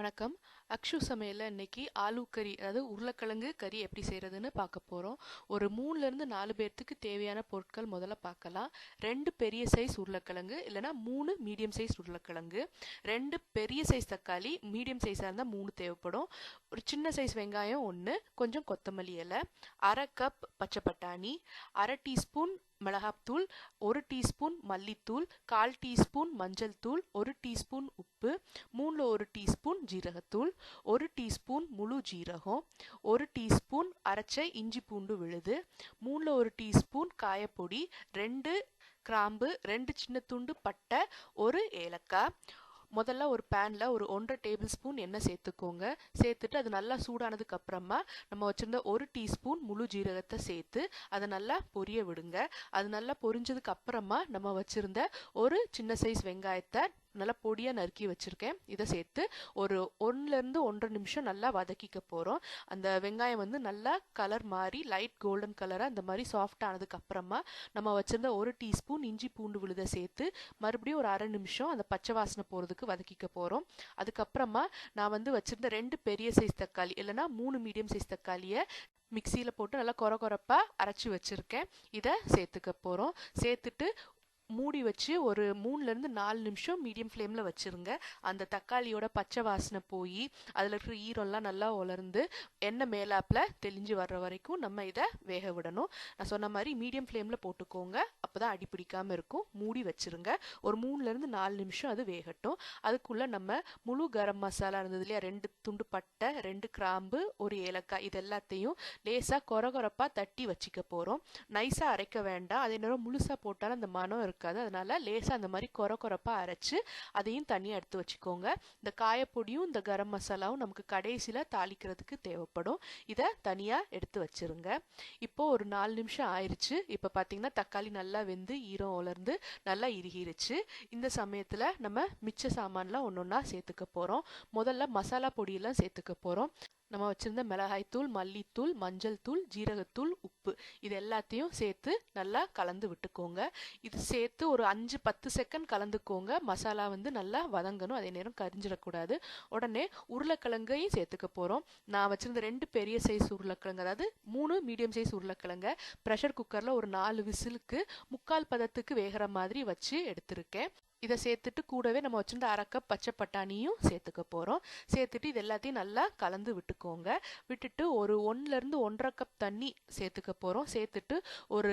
வணக்கம். அக்ஷு சமையலில் இன்னைக்கு ஆலு கறி அதாவது உருளைக்கிழங்கு கறி எப்படி செய்கிறதுன்னு பார்க்க போகிறோம் ஒரு மூணுலேருந்து நாலு பேர்த்துக்கு தேவையான பொருட்கள் முதல்ல பார்க்கலாம். ரெண்டு பெரிய சைஸ் உருளைக்கிழங்கு இல்லைனா மூணு மீடியம் சைஸ் உருளைக்கிழங்கு. ரெண்டு பெரிய சைஸ் தக்காளி மீடியம் சைஸாக இருந்தால் மூணு தேவைப்படும். ஒரு சின்ன சைஸ் வெங்காயம் ஒன்று கொஞ்சம் கொத்தமல்லி இலை அரை கப் பச்சை பட்டாணி அரை டீஸ்பூன் மிளகாத்தூள் ஒரு டீஸ்பூன் மல்லித்தூள் கால் டீஸ்பூன் மஞ்சள் தூள் ஒரு டீஸ்பூன் உப்பு மூணில் ஒரு டீஸ்பூன் ஜீரகத்தூள் ஒரு டீஸ்பூன் முழு ஜீரகம் ஒரு டீஸ்பூன் அரைச்ச இஞ்சி பூண்டு விழுது மூணில் ஒரு டீஸ்பூன் காயப்பொடி ரெண்டு கிராம்பு ரெண்டு சின்ன துண்டு பட்டை ஒரு ஏலக்காய் முதல்ல ஒரு பேனில் ஒரு ஒன்றரை டேபிள் ஸ்பூன் எண்ணெய் சேர்த்துக்கோங்க. சேர்த்துட்டு அது நல்லா சூடானதுக்கு அப்புறமா நம்ம வச்சுருந்த ஒரு டீஸ்பூன் முழு ஜீரகத்தை சேர்த்து அதை நல்லா பொரிய விடுங்க. அது நல்லா பொரிஞ்சதுக்கு அப்புறமா நம்ம வச்சுருந்த ஒரு சின்ன சைஸ் வெங்காயத்தை நல்லா பொடியாக நறுக்கி வச்சுருக்கேன். இதை சேர்த்து ஒரு ஒன்றுலேருந்து ஒன்றரை நிமிஷம் நல்லா வதக்கிக்க போகிறோம் அந்த வெங்காயம் வந்து நல்லா கலர் மாதிரி லைட் கோல்டன் கலராக அந்த மாதிரி சாஃப்ட் ஆனதுக்கு அப்புறமா நம்ம வச்சுருந்த ஒரு டீஸ்பூன் இஞ்சி பூண்டு விழுதை சேர்த்து மறுபடியும் ஒரு அரை நிமிஷம் அந்த பச்சை வாசனை போகிறதுக்கு வதக்கிக்க போகிறோம் அதுக்கப்புறமா நான் வந்து வச்சுருந்த ரெண்டு பெரிய சைஸ் தக்காளி இல்லைனா மூணு மீடியம் சைஸ் தக்காளியை மிக்சியில் போட்டு நல்லா கொர கொரப்பாக அரைச்சி வச்சுருக்கேன். இதை சேர்த்துக்க போகிறோம் சேர்த்துட்டு மூடி வச்சு ஒரு மூணுலேருந்து நாலு நிமிஷம் மீடியம் ஃப்ளேமில் வச்சுருங்க. அந்த தக்காளியோட பச்சை வாசனை போய் அதில் இருக்கிற ஈரம்லாம் நல்லா உலர்ந்து எண்ணெய் மேலாப்பில் தெளிஞ்சு வர்ற வரைக்கும் நம்ம இதை வேக விடணும். நான் சொன்ன மாதிரி மீடியம் ஃப்ளேமில் போட்டுக்கோங்க. அப்போ தான் அடி பிடிக்காமல் இருக்கும். மூடி வச்சுருங்க. ஒரு மூணுலேருந்து நாலு நிமிஷம் அது வேகட்டும். அதுக்குள்ளே நம்ம முழு கரம் மசாலா இருந்தது இல்லையா? ரெண்டு துண்டு பட்டை ரெண்டு கிராம்பு ஒரு ஏலக்காய் இது எல்லாத்தையும் லேசாக கொரகொரப்பாக தட்டி வச்சுக்க போகிறோம் நைஸாக அரைக்க வேண்டாம். அதே நேரம் முழுசாக போட்டாலும் அந்த மனம் இருக்காது. அதனால் லேசாக அந்த மாதிரி கொர கொரப்பாக அரைச்சி அதையும் தனியாக எடுத்து வச்சுக்கோங்க. இந்த காயப்பொடியும் இந்த கரம் மசாலாவும் நமக்கு கடைசியில் தாளிக்கிறதுக்கு தேவைப்படும். இதை தனியாக எடுத்து வச்சிருங்க. இப்போ ஒரு நாலு நிமிஷம் ஆயிடுச்சு இப்போ பார்த்தீங்கன்னா தக்காளி நல்லா வெந்து ஈரம் உலர்ந்து நல்லா இறுகிருச்சு. இந்த சமயத்தில் நம்ம மிச்ச சாமான்லாம் ஒன்று ஒன்றா சேர்த்துக்க போகிறோம் முதல்ல மசாலா பொடியெல்லாம் சேர்த்துக்க போகிறோம் நம்ம வச்சுருந்த மிளகாய்த்தூள் மல்லித்தூள் மஞ்சள் தூள் ஜீரகத்தூள் உப்பு. இது எல்லாத்தையும் சேர்த்து நல்லா கலந்து விட்டுக்கோங்க. இது சேர்த்து ஒரு அஞ்சு பத்து செகண்ட் கலந்துக்கோங்க. மசாலா வந்து நல்லா வதங்கணும். அதே நேரம் கரிஞ்சிடக்கூடாது. உடனே உருளைக்கிழங்கையும் சேர்த்துக்க போகிறோம் நான் வச்சுருந்த ரெண்டு பெரிய சைஸ் உருளைக்கிழங்கு அதாவது மூணு மீடியம் சைஸ் உருளைக்கிழங்க ப்ரெஷர் குக்கரில் ஒரு நாலு விசிலுக்கு முக்கால் பதத்துக்கு வேகிற மாதிரி வச்சு எடுத்திருக்கேன். இதை சேர்த்துட்டு கூடவே நம்ம வச்சுருந்த அரை கப் பச்சை பட்டாணியும் சேர்த்துக்க போகிறோம் சேர்த்துட்டு இது எல்லாத்தையும் நல்லா கலந்து விட்டுக்கோங்க. விட்டுட்டு ஒரு ஒன்றுலேருந்து ஒன்றரை கப் தண்ணி சேர்த்துக்க போகிறோம் சேர்த்துட்டு ஒரு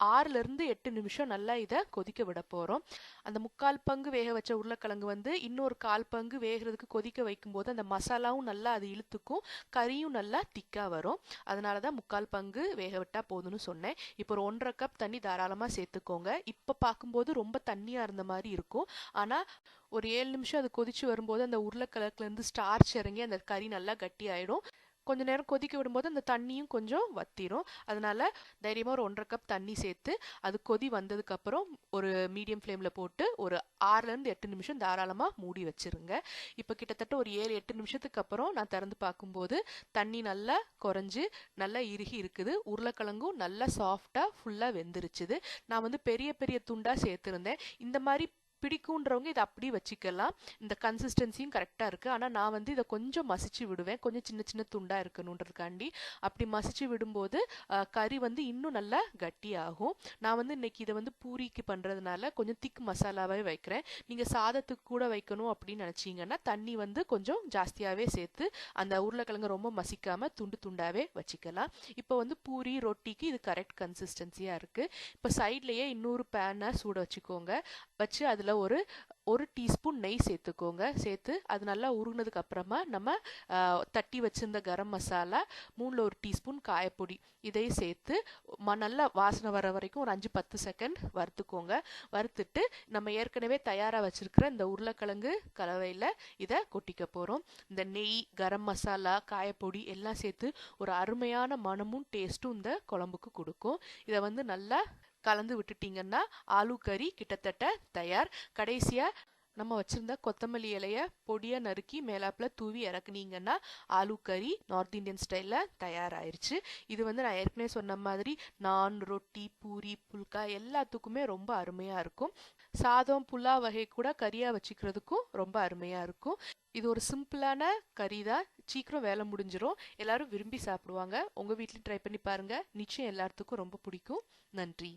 ஆறுலேருந்து எட்டு நிமிஷம் நல்லா இதை கொதிக்க விட போகிறோம் அந்த முக்கால் பங்கு வேக வச்ச உருளைக்கிழங்கு வந்து இன்னொரு கால் பங்கு வேகிறதுக்கு கொதிக்க வைக்கும்போது அந்த மசாலாவும் நல்லா அது இழுத்துக்கும் கறியும் நல்லா திக்காக வரும். அதனால தான் முக்கால் பங்கு வேக விட்டால் போதும்னு சொன்னேன். இப்போ ஒரு ஒன்றரை கப் தண்ணி தாராளமாக சேர்த்துக்கோங்க. இப்போ பார்க்கும்போது ரொம்ப தண்ணியாக இருந்த மாதிரி இருக்கும். ஆனால் ஒரு ஏழு நிமிஷம் அது கொதிச்சு வரும்போது அந்த உருளைக்கிழங்குலேருந்து ஸ்டார்ச் இறங்கி அந்த கறி நல்லா கட்டி ஆகிடும் கொஞ்ச நேரம் கொதிக்க விடும்போது அந்த தண்ணியும் கொஞ்சம் வத்திரும். அதனால தைரியமாக ஒரு ஒன்றரை கப் தண்ணி சேர்த்து அது கொதி வந்ததுக்கப்புறம் ஒரு மீடியம் ஃப்ளேமில் போட்டு ஒரு ஆறுலேருந்து எட்டு நிமிஷம் தாராளமாக மூடி வச்சுருங்க. இப்போ கிட்டத்தட்ட ஒரு ஏழு எட்டு நிமிஷத்துக்கு அப்புறம் நான் திறந்து பார்க்கும்போது தண்ணி நல்லா குறைஞ்சி நல்லா இறுகி இருக்குது. உருளைக்கிழங்கும் நல்லா சாஃப்டாக ஃபுல்லாக வெந்துருச்சுது. நான் வந்து பெரிய பெரிய துண்டாக சேர்த்துருந்தேன். இந்த மாதிரி பிடிக்குன்றவங்க இதை அப்படி வச்சுக்கலாம். இந்த கன்சிஸ்டன்சியும் கரெக்டாக இருக்குது ஆனால் நான் வந்து இதை கொஞ்சம் மசிச்சு விடுவேன். கொஞ்சம் சின்ன சின்ன துண்டாக இருக்கணுன்றதுக்காண்டி அப்படி மசிச்சு விடும்போது கறி வந்து இன்னும் நல்லா கட்டி ஆகும் நான் வந்து இன்னைக்கு இதை வந்து பூரிக்கு பண்ணுறதுனால கொஞ்சம் திக் மசாலாவே வைக்கிறேன். நீங்கள் சாதத்துக்கு கூட வைக்கணும் அப்படின்னு நினச்சிங்கன்னா தண்ணி வந்து கொஞ்சம் ஜாஸ்தியாகவே சேர்த்து அந்த உருளைக்கிழங்கு ரொம்ப மசிக்காமல் துண்டு துண்டாகவே வச்சுக்கலாம். இப்போ வந்து பூரி ரொட்டிக்கு இது கரெக்ட் கன்சிஸ்டன்சியாக இருக்குது இப்போ சைட்லேயே இன்னொரு பேனை சூட வச்சுக்கோங்க. வச்சு அதில் ஒரு ஒரு டீஸ்பூன் நெய் சேர்த்துக்கோங்க. சேர்த்து அது நல்லா உருகினதுக்கு அப்புறமா நம்ம தட்டி வச்சிருந்த கரம் மசாலா மூணில் ஒரு டீஸ்பூன் காயப்பொடி இதையும் சேர்த்து ம நல்லா வாசனை வர வரைக்கும் ஒரு அஞ்சு பத்து செகண்ட் வறுத்துக்கோங்க. வறுத்துட்டு நம்ம ஏற்கனவே தயாராக வச்சிருக்கிற இந்த உருளைக்கிழங்கு கலவையில் இதை கொட்டிக்க போகிறோம் இந்த நெய் கரம் மசாலா காயப்பொடி எல்லாம் சேர்த்து ஒரு அருமையான மனமும் டேஸ்ட்டும் இந்த குழம்புக்கு கொடுக்கும். இதை வந்து நல்லா கலந்து விட்டுட்டீங்கன்னா ஆலு கறி கிட்டத்தட்ட தயார். கடைசியாக நம்ம வச்சிருந்த கொத்தமல்லி இலைய பொடியா நறுக்கி மேலாப்புல தூவி இறக்குனீங்கன்னா ஆலு கறி நார்த் இந்தியன் ஸ்டைல்ல தயாராயிருச்சு. இது வந்து நான் ஏற்கனவே சொன்ன மாதிரி நான் ரொட்டி பூரி புல்கா எல்லாத்துக்குமே ரொம்ப அருமையா இருக்கும். சாதம் புலா வகை கூட கறியா வச்சுக்கிறதுக்கும் ரொம்ப அருமையா இருக்கும். இது ஒரு சிம்பிளான கறி தான். சீக்கிரம் வேலை முடிஞ்சிடும் எல்லாரும் விரும்பி சாப்பிடுவாங்க. உங்க வீட்லயும் ட்ரை பண்ணி பாருங்க. நிச்சயம் எல்லாத்துக்கும் ரொம்ப பிடிக்கும். நன்றி.